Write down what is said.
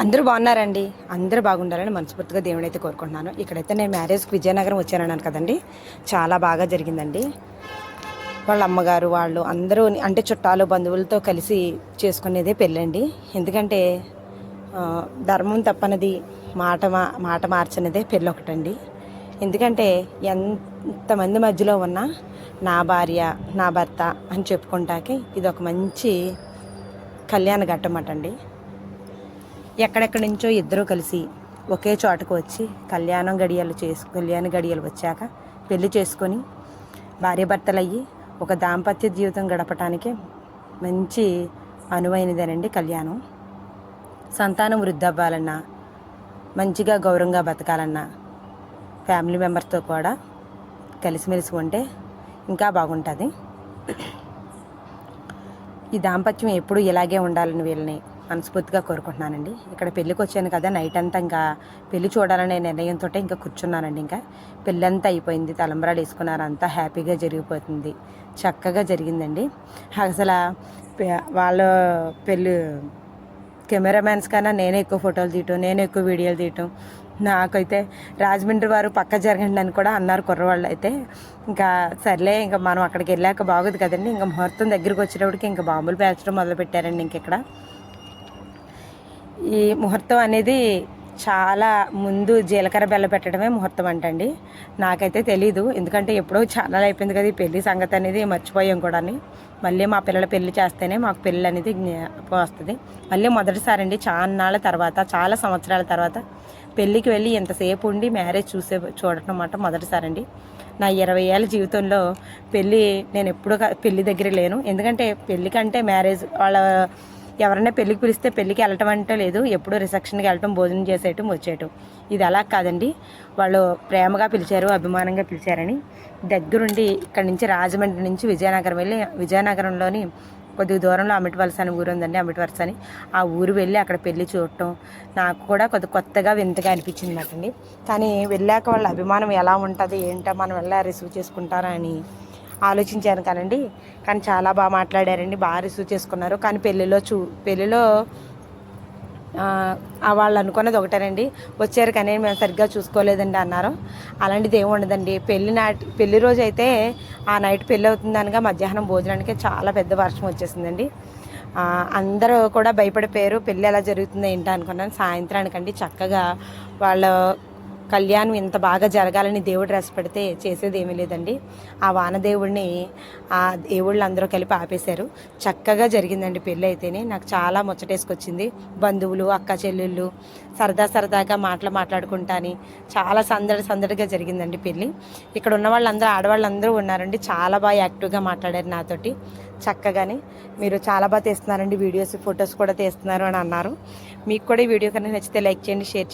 అందరూ బాగున్నారండి. అందరూ బాగుండాలని మనస్ఫూర్తిగా దేవుడైతే కోరుకుంటున్నాను. ఇక్కడైతే నేను మ్యారేజ్కి విజయనగరం వచ్చానన్నాను కదండి. చాలా బాగా జరిగిందండి. వాళ్ళ అమ్మగారు వాళ్ళు అందరూ అంటే చుట్టాలు బంధువులతో కలిసి చేసుకునేదే పెళ్ళండి. ఎందుకంటే ధర్మం తప్పనిది మాట మా మాట మార్చనిదే పెళ్ళి ఒకటండి. ఎందుకంటే ఎంతమంది మధ్యలో ఉన్నా నా భార్య నా భర్త అని చెప్పుకుంటాకి ఇది ఒక మంచి కళ్యాణ ఘట్టమట అండి ఎక్కడెక్కడి నుంచో ఇద్దరూ కలిసి ఒకే చోటకు వచ్చి కళ్యాణం గడియలు చేసు కళ్యాణ గడియలు వచ్చాక పెళ్ళి చేసుకొని భార్యాభర్తలు అయ్యి ఒక దాంపత్య జీవితం గడపటానికి మంచి అనువైనదేనండి కళ్యాణం. సంతానం వృద్ధవ్వాలన్నా మంచిగా గౌరవంగా బతకాలన్నా ఫ్యామిలీ మెంబర్స్తో కూడా కలిసిమెలిసి ఉంటే ఇంకా బాగుంటుంది. ఈ దాంపత్యం ఎప్పుడు ఇలాగే ఉండాలని వీళ్ళని మనస్ఫూర్తిగా కోరుకుంటున్నానండి. ఇక్కడ పెళ్ళికి వచ్చాను కదా నైట్ అంతా ఇంకా పెళ్ళి చూడాలనే నిర్ణయంతో ఇంకా కూర్చున్నానండి ఇంకా. పెళ్ళంతా అయిపోయింది తలంబరాలు వేసుకున్నారు అంతా హ్యాపీగా జరిగిపోతుంది చక్కగా జరిగిందండి. అసలు పె- వాళ్ళ పెళ్ళి కెమెరామ్యాన్స్ కన్నా నేనే ఎక్కువ ఫోటోలు తీయటం నేనే ఎక్కువ వీడియోలు తీయటం. నాకైతే రాజమండ్రి వారు పక్క జరగండి అని కూడా అన్నారు కుర్రవాళ్ళు అయితే. ఇంకా సర్లే ఇంకా మనం అక్కడికి వెళ్ళాక బాగోదు కదండి ఇంకా ముహూర్తం దగ్గరికి వచ్చేటప్పటికి ఇంకా బాంబులు పేల్చడం మొదలుపెట్టారండి ఇంకెక్కడ ఇంక ఇక్కడ. ఈ ముహూర్తం అనేది చాలా ముందు జీలకర్ర బెల్ల పెట్టడమే ముహూర్తం అంటండి. నాకైతే తెలీదు. ఎందుకంటే ఎప్పుడో చాలా అయిపోయింది కదా ఈ పెళ్ళి సంగతి అనేది మర్చిపోయాం కూడా మళ్ళీ మా పిల్లల పెళ్ళి చేస్తేనే మాకు పెళ్ళి అనేది వస్తుంది. మళ్ళీ మొదటిసారి అండి చాలా తర్వాత చాలా సంవత్సరాల తర్వాత పెళ్ళికి వెళ్ళి ఎంతసేపు ఉండి మ్యారేజ్ చూసే చూడటం అన్నమాట మొదటిసారి అండి. నా ఇరవై ఏళ్ళ జీవితంలో పెళ్ళి నేను ఎప్పుడూ పెళ్ళి దగ్గర లేను. ఎందుకంటే పెళ్ళి కంటే మ్యారేజ్ వాళ్ళ ఎవరైనా పెళ్ళికి పిలిస్తే పెళ్ళికి వెళ్ళటం అంటే లేదు. ఎప్పుడూ రిసెప్షన్కి వెళ్ళటం భోజనం చేసేయటం వచ్చేయటం. ఇది అలా కాదండి. వాళ్ళు ప్రేమగా పిలిచారు అభిమానంగా పిలిచారని. దగ్గరుండి ఇక్కడి నుంచి రాజమండ్రి నుంచి విజయనగరం వెళ్ళి విజయనగరంలోని కొద్ది దూరంలో అమిటివలస అని ఊరు ఉందండి అమిటివలస అని. ఆ ఊరు వెళ్ళి అక్కడ పెళ్ళి చూడటం నాకు కూడా కొద్ది కొత్తగా వింతగా అనిపించింది మాట అండి కానీ వెళ్ళాక వాళ్ళ అభిమానం ఎలా ఉంటుంది ఏంటో మనం వెళ్ళా రిసీవ్ చేసుకుంటారా అని ఆలోచించాను కానండి. కానీ చాలా బాగా మాట్లాడారండి. బాగా రిసీవ్ చేసుకున్నారు. కానీ పెళ్ళిలో చూ పెళ్ళిలో వాళ్ళు అనుకున్నది ఒకటేనండి. వచ్చారు కానీ మేము సరిగ్గా చూసుకోలేదండి అన్నారు. అలాంటిది ఏమి ఉండదండి. పెళ్ళి నాటి పెళ్ళి రోజు అయితే ఆ నైట్ పెళ్ళి అవుతుంది అనగా మధ్యాహ్నం భోజనానికి చాలా పెద్ద వర్షం వచ్చేసిందండి. అందరూ కూడా భయపడిపోయారు. పెళ్ళి ఎలా జరుగుతుందో ఏంటో అనుకున్నాను. సాయంత్రానికండి. చక్కగా వాళ్ళ కళ్యాణం ఇంత బాగా జరగాలని దేవుడు రస పెడితే చేసేది ఏమీ లేదండి. ఆ వానదేవుడిని ఆ దేవుళ్ళు అందరూ కలిపి ఆపేశారు. చక్కగా జరిగిందండి పెళ్ళి అయితేనే. నాకు చాలా ముచ్చటేసుకొచ్చింది. బంధువులు అక్క చెల్లెళ్ళు సరదా సరదాగా మాటలు మాట్లాడుకుంటాని చాలా సందడి సందడిగా జరిగిందండి పెళ్ళి. ఇక్కడ ఉన్న వాళ్ళందరూ ఆడవాళ్ళందరూ ఉన్నారండి. చాలా బాగా యాక్టివ్గా మాట్లాడారు నాతోటి. చక్కగానే మీరు చాలా బాగా తీస్తున్నారండి. వీడియోస్ ఫొటోస్ కూడా తీస్తున్నారు అని అన్నారు. మీకు కూడా ఈ వీడియో కన్నా నచ్చితే లైక్ చేయండి షేర్ చేయండి.